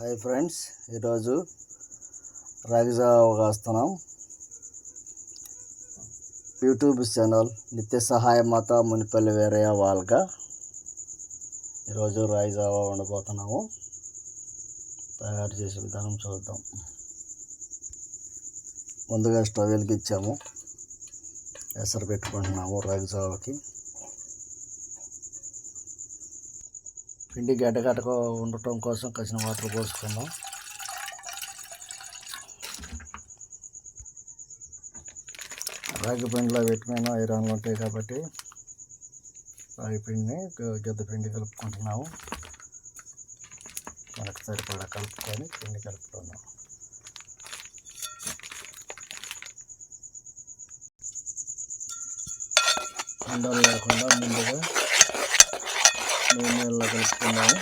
Hi friends ఈరోజు రాగిజావ కాస్తున్నాం. YouTube channel నిత్య సహాయ మాత మునిపల్లి వేరయ్య వాల్గా ఈరోజు రాగి ఉండబోతున్నాము వండబోతున్నాము. తయారు చేసే విధానం చూద్దాం. ముందుగా స్టవ్ వెలిగించాము ఎసరు పెట్టుకుంటున్నాము రాగి పిండి గడ్డగడ్డక ఉండటం కోసం కసిన వాటర్ పోసుకుందాం రాగి పిండిలో విటమిన్ ఐరన్లు ఉంటాయి కాబట్టి రాగి పిండిని గద్ద పిండి కలుపుకుంటున్నాము. మనకు సరిపడా కలుపుకొని పిండి కలుపుకున్నాం ఉండలు లేకుండా ముందుగా నీళ్ళలో కలుపుకున్నాము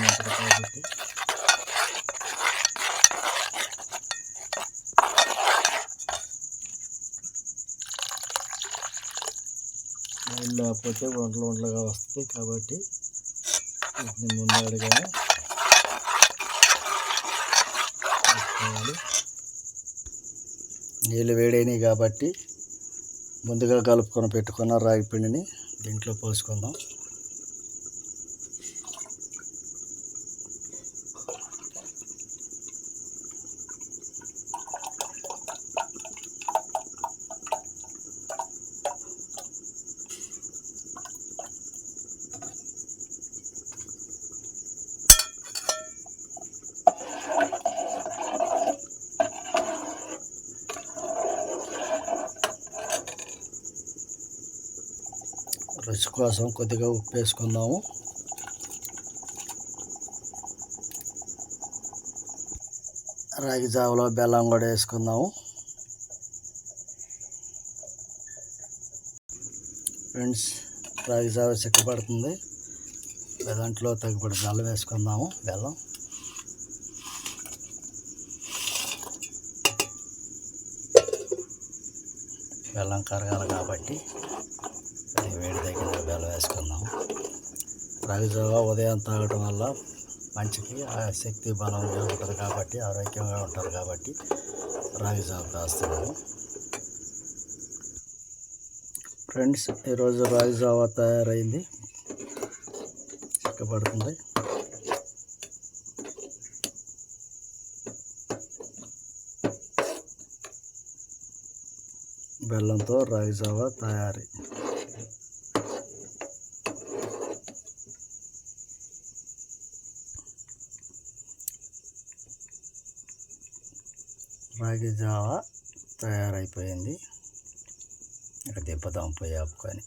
ముద్దలు కాబట్టి. నీళ్ళు లేకపోతే వంటలు వంటలుగా వస్తాయి కాబట్టి వీటిని ముందు కలుపుకోవాలి నీళ్ళు వేడైనవి కాబట్టి ముందుగా కలుపుకొని పెట్టుకున్న రాగి పిండిని దీంట్లో పోసుకుందాం. రుచి కోసం కొద్దిగా ఉప్పు వేసుకుందాము. రాగి జావలో బెల్లం కూడా వేసుకుందాము. ఫ్రెండ్స్ రాగి జావ చిక్కబడుతుంది. దాంట్లో తగ్గిపడి బెల్లం వేసుకుందాము. బెల్లం. బెల్లం కరగాలి కాబట్టి వేడి తగ్గిన బెల్లం వేసుకుందాం. రాగి ఉదయం తాగటం వల్ల మంచికి ఆ శక్తి బలం ఉంటుంది కాబట్టి ఆరోగ్యంగా ఉంటారు కాబట్టి రాగి జావ కాస్తున్నాము ఫ్రెండ్స్ ఈరోజు రాగి జావ తయారైంది. చిక్కబడుతుంది. బెల్లంతో రాగి జావ తయారీ? రాగి జావ తయారైపోయింది. ఇక దెబ్బ పోయి ఆపుకొని.